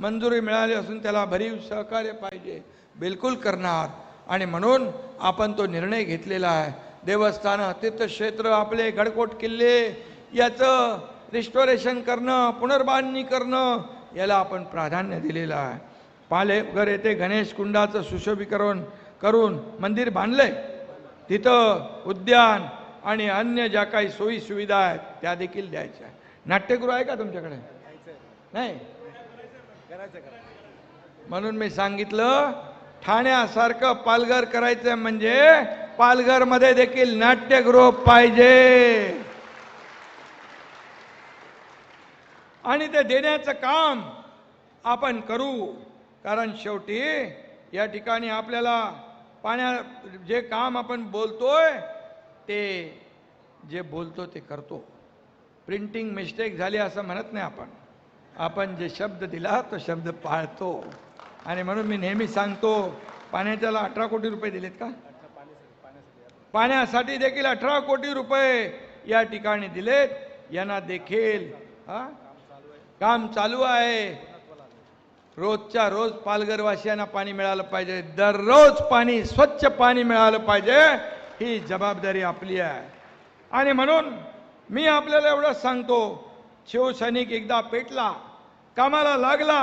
मंजुरी मिळाली असून त्याला भरीव सहकार्य पाहिजे. बिलकुल करणार. आणि म्हणून आपण तो निर्णय घेतलेला आहे. देवस्थानं तीर्थक्षेत्र आपले गडकोट किल्ले याचं रिस्टोरेशन करणं पुनर्बांधणी करणं याला आपण प्राधान्य दिलेलं आहे. पालेघर येथे गणेश कुंडाचं सुशोभीकरण करून मंदिर बांधलंय. तिथं उद्यान आणि अन्य ज्या काही सोयी सुविधा आहेत त्या देखील द्यायच्या नाट्यगृह आहे का तुमच्याकडे? नाही? म्हणून मी सांगितलं ठाण्यासारखं पालघर करायचं म्हणजे पालघरमध्ये देखील नाट्यगृह पाहिजे. आणि ते देण्याचं काम आपण करू. कारण शेवटी या ठिकाणी आपल्याला पाण्या जे काम आपण बोलतोय ते जे बोलतो ते करतो. प्रिंटिंग मिस्टेक झाली असं म्हणत नाही आपण. आपण जे शब्द दिला तो शब्द पाळतो. आणि म्हणून मी नेहमी सांगतो पाण्याच्याला अठरा कोटी रुपये दिलेत का? पाण्यासाठी देखील अठरा कोटी रुपये या ठिकाणी दिलेत. यांना देखील हा काम चालू आहे. रोजच्या रोज पालघरवासियांना पाणी मिळालं पाहिजे. दररोज पाणी स्वच्छ पाणी मिळालं पाहिजे. ही जबाबदारी आपली आहे. आणि म्हणून मी आपल्याला एवढंच सांगतो शिवसैनिक एकदा पेटला कामाला लागला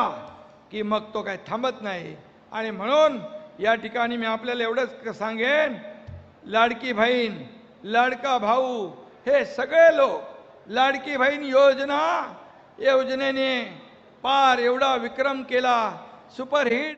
की मग तो काही थांबत नाही. आणि म्हणून या ठिकाणी मी आपल्याला एवढंच सांगेन लाडकी बहीण लाडका भाऊ हे सगळे लोक लाडकी बहीण योजना योजनेने पार एवढा विक्रम केला. सुपरहिट.